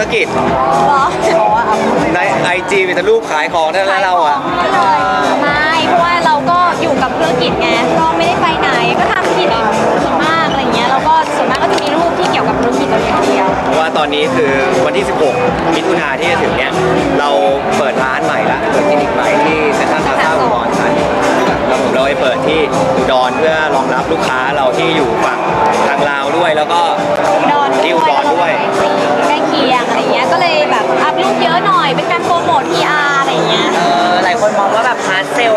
รกิจเหรอในไอจีมีแต่รูปขายของนั่นแหละเราอะก็เลยไม่เพราะว่าเราก็อยู่กับธุรกิจไงก็ไม่ได้ไปไหนก็ทำธุรกิจส่วนมากอะไรเงี้ยแล้วก็ส่วนมากก็จะมีรูปที่เกี่ยวกับธุรกิจเราอย่างเดียวเพราะว่าตอนนี้คือวันที่ 16 มิถุนาที่จะถึงเนี่ยเราเปิดร้านใหม่ละเปิดคลินิกใหม่ที่เซ็นทรัลพลาซ่าอุดรธานีแล้วผมเราไปเปิดที่อุดรเพื่อรองรับลูกค้าเราที่อยู่ฝั่งทางลาวด้วยแล้วก็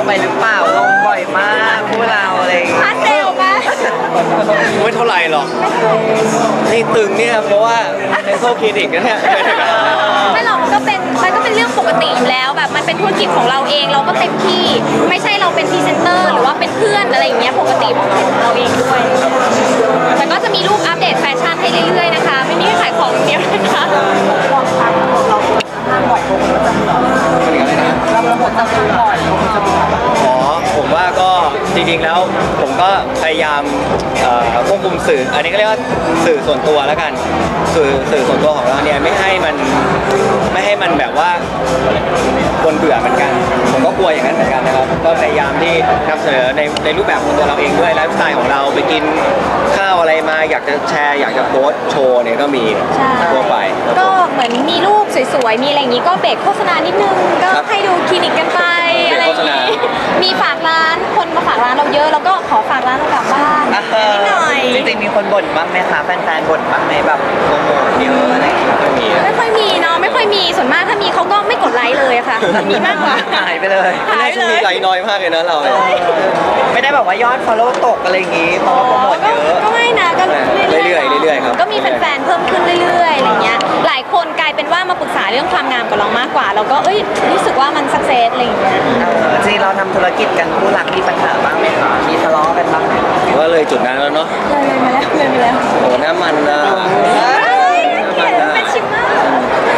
ไปหรือเปล่าลงบ่อยมากพวกเราอะไรอย่างเงี้ย พาเซลปะไม่เท่าไหร่หรอก นี่ตึงเนี่ยเพราะว่าเซ็นทรัลคลินิกนะเนี่ย ไม่หรอกมันก็เป็นมันก็เป็นเรื่องปกติอยู่แล้วแบบมันเป็นธุรกิจของเราเองเราก็เต็มที่ ไม่ใช่เราเป็นพรีเซนเตอร์หรือว่าเป็นเพื่อนอะไรอย่างเงี้ยปกติของเราเองด้วยแต่ก็จะมีรูป อ่อควบคุมสื่อ อันนี้ก็เรียกว่าสื่อส่วนตัวแล้วกัน สื่อสื่อส่วนตัวของเราเนี่ยไม่ให้มันไม่ให้มันแบบว่าคนเบื่อเหมือนกัน ผมก็กลัวอย่างนั้นเหมือนกันนะครับ ก็พยายามที่นำเสนอในในรูปแบบของตัวเราเองด้วยไลฟ์สไตล์ของเราไปกินข้าวอะไรมาอยากจะแชร์ อยากจะโพสต์โชว์เนี่ยก็มีใช่ทั่วไปก็เหมือนมีรูปสวยๆ มีอะไรอย่างนี้ก็เบรกโฆษณานิดนึงก็ครับให้ดูคลินิกกันไปเบรก อะไรอย่างนี้โฆษณามีฝากร้านคนมาฝากร้านเราเยอะแล้วก็ขอฝากร้านเรากลับบ้านนิดหน่อยจริงๆมีคนบ่นบ้างไหมคะแฟนๆบ่นบ้างไหมแบบโปรโมทเยอะอะไรอย่างเงี้ยไม่มีอะไม่ค่อยมีเนาะไม่ค่อยมีส่วนมากถ้ามีเขาก็ไม่กดไลค์เลยค่ะมีมากกว่าหายไปเลยหายช่วงเลนี้ยไลน์น้อยมากเลยนะเราเนี่ยไม่ได้แบบว่ายอด follow ตกอะไรอย่างงี้เพราะว่าโปรโมทเยอะก็ไม่นะ เรื่องความงามกับเรามากกว่า เราก็เอ้ยรู้สึกว่ามันสักเซสอะไรอย่างเงี้ยเออจริงๆเราทำธุรกิจกันคู่รักมีปัญหาบ้างไหมคะมีทะเลาะกันบ้างไหมก็เลยจุดนั้นแล้วเนาะเลยมาแล้วเลยมาแล้วโอ้น้ำมันนะเป็นชิมเมอร์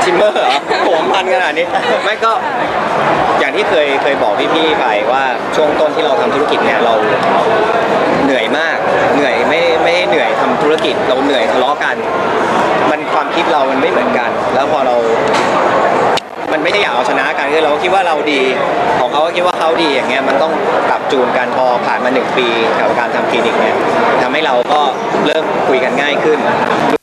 ชิมเมอร์เหรอโหมันขนาดนี้ไม่ก็อย่างที่เคยเคยบอกพี่ๆไปว่าช่วงต้นที่เราทำธุรกิจเนี่ยเราเหนื่อยมาก เหนื่อยไม่ไม่ได้เหนื่อยทำธุรกิจเราเหนื่อยทะเลาะกัน มันความคิดเรามันไม่เหมือนกัน แล้วพอเรามัน ไม่ใช่อยากเอาชนะกันคือเราก็คิดว่าเราดี ของเขาก็คิดว่าเขาดีอย่างเงี้ยมันต้องปรับจูนกันพอผ่านมาหนึ่งปีกับการทำคลินิกเนี่ยทำให้เราก็เริ่มคุยกันง่ายขึ้น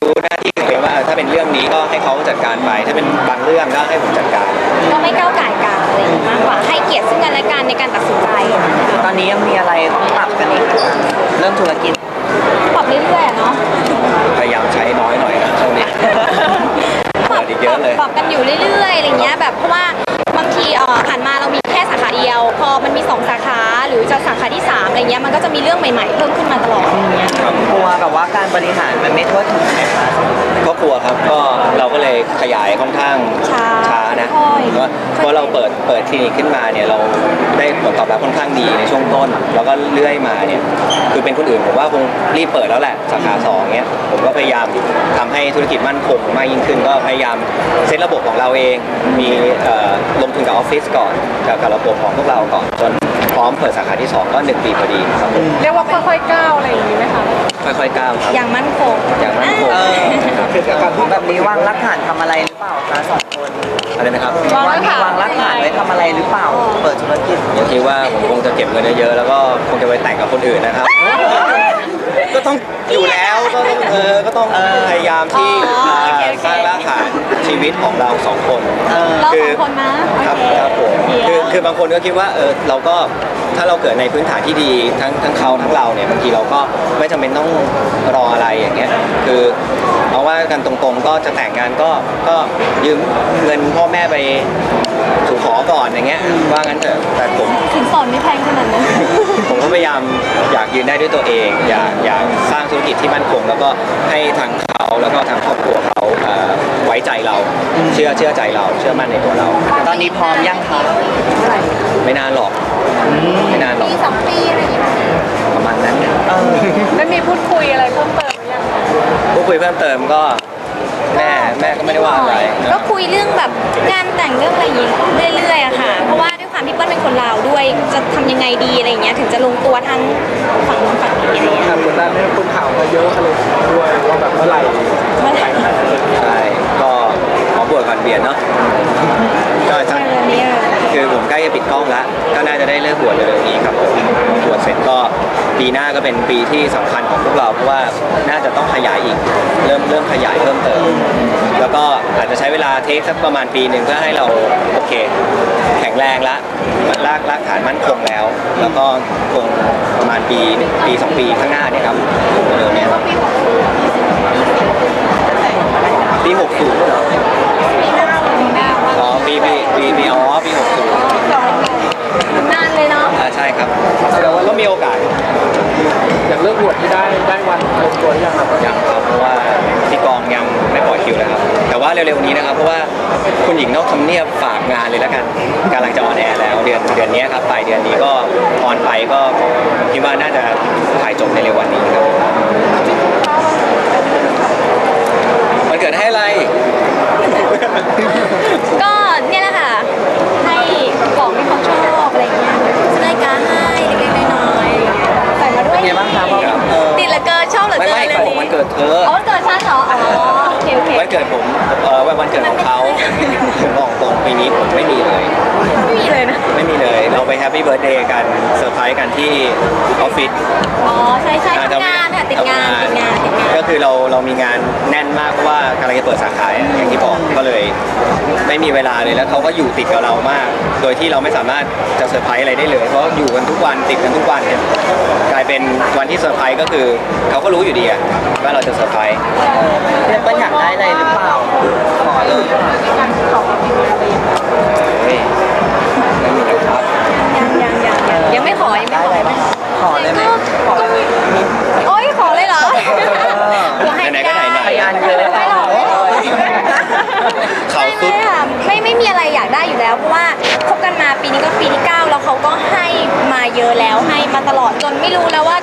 รู้หน้าที่ตัวเองว่าถ้าเป็นเรื่องนี้ก็ให้เขาจัดการไปถ้าเป็นบางเรื่องก็ให้ผมจัดการ ก็ไม่ก้าวไก่ายกันอะไรอย่างงี้มากกว่าให้เกียรติซึ่งกันและกันในการตัดสินใจ ตอนนี้ยังมีอะไรต้องปรับกันอีกไหมคะเรื่องธุรกิจ ที่สามอะไรเงี้ยมันก็จะมีเรื่องใหม่ๆเพิ่มขึ้นมาตลอดอย่างเงี้ยกลัวแบบว่าการบริหารมันไม่ทั่วถึงไหมคะก็กลัวครับก็เราก็เลยขยายค่อนข้างช้าช้านะ ค่อยๆเพราะเพราะเราเปิดเปิดคลินิกขึ้นมาเนี่ยเราได้ผลตอบรับค่อนข้างดีในช่วงต้น แล้วก็เลื่อยมาเนี่ยคือเป็นคนอื่นผมว่าคงรีบเปิดแล้วแหละสาขาสองเนี่ยผมก็พยายามทำให้ธุรกิจมั่นคงมากยิ่งขึ้น ก็พยายามเซตระบบของเราเอง มีเอ่อลงทุนกับออฟฟิศก่อนกับกับระบบของพวกเราก่อนจนพร้อมเปิดสาขาที่สองก็หนึ่งปีพอดีครับผมเรียกว่าค่อยๆก้าวอะไรอย่างนี้ไหมคะค่อยๆก้าวครับอย่างมั่นคงอย่างมั่นคงเออครับแบบนี้วางรากฐานทำอะไรหรือเปล่าคะสองคน อะไรนะครับวางรากฐานวางรากฐานไว้ทำอะไรหรือเปล่า เปิดธุรกิจผมคิดว่าผมคงจะเก็บเงินเยอะๆแล้วก็คงจะไปแต่งกับคนอื่นนะครับ ก็ต้องอยู่แล้ว ก็ต้องเออก็ต้องเออพยายามที่อ๋อโอเคอ่าโอเค สร้างรากฐานชีวิตของเราสองคนเออเราสองคนนะโอครับเคครับผมเดี๋ยวคือคือบางคนก็คิดว่าเออเราก็ถ้าเราเกิดในพื้นฐานที่ดีทั้งทั้งเขาทั้งเราเนี่ยบางทีเราก็ไม่จำเป็นต้องรออะไรอย่างเงี้ยคือเอาว่ากันตรงๆก็จะแต่งงานก็ก็ยืมเงินพ่อแม่ไปถูกขอก่อนอย่างเงี้ยว่างั้นเถอะแต่ผม สินสอดไม่แพงขนาดนั้น ผมก็พยายามอยากยืนได้ด้วยตัวเอง อยากอยากสร้าง ธุรกิจที่มั่นคง แล้วก็ให้ทางเขาแล้วก็ทางครอบครัวเขาเอ่อไว้ใจเรา เชื่อเชื่อใจเรา เชื่อมั่นในตัวเรา ตอนนี้พร้อมยังคะไม่นานหรอกไม่นานหรอกปีสองปีอะไรอย่างเงี้ยประมาณนั้นเออได้มีพูดคุยอะไรเพิ่มเติมหรือยังคะผู้คุยเพิ่มเติมก็แม่แม่ก็ไม่ได้ว่าอะไรนะก็คุยเรื่องแบบงานแต่งเรื่องอะไรอย่างงี้เรื่อยๆอะค่ะ เพราะว่าด้วยความที่เปิ้ลเป็นคนลาวด้วย จะทำยังไงดีอะไรอย่างเงี้ยถึงจะลงตัวทั้งฝั่งนู้นฝั่ง เยอะอะไรด้วยว่าแบบเมื่อไหร่ เมื่อไหร่ ใช่ก็ ที่สำคัญของพวกเราเพราะว่าน่าจะต้องขยายอีก เริ่มเริ่มขยายเพิ่มเติม แล้วก็อาจจะใช้เวลาเทคสักประมาณปีหนึ่งเพื่อให้เราโอเค แข็งแรงละรากรากฐานมั่นคงแล้ว แล้วก็คงประมาณปีหนึ่งปีสองปีข้างหน้าเนี่ยครับเร็วๆเนี่ยครับปีหกศูนย์เหรออ๋อปีปีปีปีอ๋อปีหกศูนย์นานเลยเนาะอ่าใช่ครับก็มีโอกาส อย่างเรื่องบวชที่ได้ได้วันลงตัวหรือยังครับยังครับเพราะว่าที่กองยังไม่ปล่อยคิวเลยครับแต่ว่าเร็วๆนี้นะครับ เพราะว่าคุณหญิงนอกทำเนียบฝากงานเลยแล้วกันกำลังจะออนแอร์แล้วเดือนเดือนนี้ครับปลายเดือนนี้ก็ออนไปก็คิดว่าน่าจะถ่ายจบในเร็ววันนี้ครับ ไงบ้างครับเออติดเหลือเกินชอบเหลือไม่เกิไม่นเลยเขาบอกวันเกิดเธอ อ๋อวันเกิดฉันเหรอ อ๋อโอเคโอเควันเกิดผมเออวันเกิดของเขาบอกตรงปีนี้ผมไม่มีเลย ไม่มีเลยนะ ไม่มีเลย เราไปแฮปปี้เบิร์ดเดย์กันเซอร์ไพรส์กันที่ออฟฟิศอ๋อใช่ใช่ติดงานค่ะติดงานติดงานติดงานก็คือเราเรามีงานแน่นมากเพราะว่ากำลังจะเปิดสาขาอย่างที่บอกก็เลย ไม่มีเวลาเลยแล้วเขาก็อยู่ติดกับเรามาก โดยที่เราไม่สามารถจะเซอร์ไพรส์อะไรได้เลยเพราะอยู่กันทุกวันติดกันทุกวันเนี่ยกลาย เป็นวันที่เซอร์ไพรส์ก็คือเขาก็รู้อยู่ดีอะว่าเราจะเซอร์ไพรส์เรียกว่าอยากได้อะไรหรือเปล่าขอเลยเฮ้ยไม่มีเลยครับยังยังยังยังยังไม่ขอยังไม่ขอ มาปีนี้ก็ปีที่ 9 แล้วเขาก็ให้มาเยอะแล้วให้มาตลอดจนไม่รู้แล้วว่า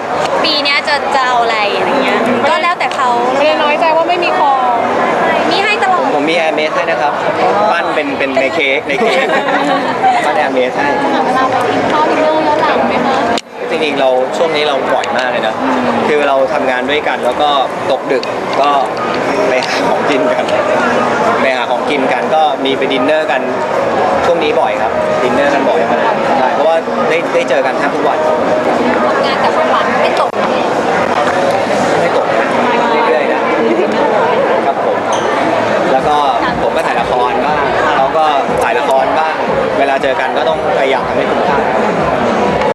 ปีเนี้ยจะจะเอาอะไรอะไรเงี้ยก็แล้วแต่เขาไม่ได้น้อยใจว่าไม่มีคอมีให้ตลอดผมมีแอร์เมสให้นะครับ ปั้นเป็นเป็นในเค้กในเค้กปั้นแอร์เมสให้ เวลาไปกินข้าวดินเนอร์ย้อนหลังไหมคะจ ริงๆเราช่วงนี้เราบ่อยมากเลยนะ คือเราทำงานด้วยกันแล้วก็ตกดึกก็ไปหาของกินกัน ไปหาของกินกันก็มีไปดินเนอร์กันช่วงนี้บ่อยครับดินเนอร์กันบ่อยมากใช่เพราะว่าได้ได้เจอกันแทบทุกวันก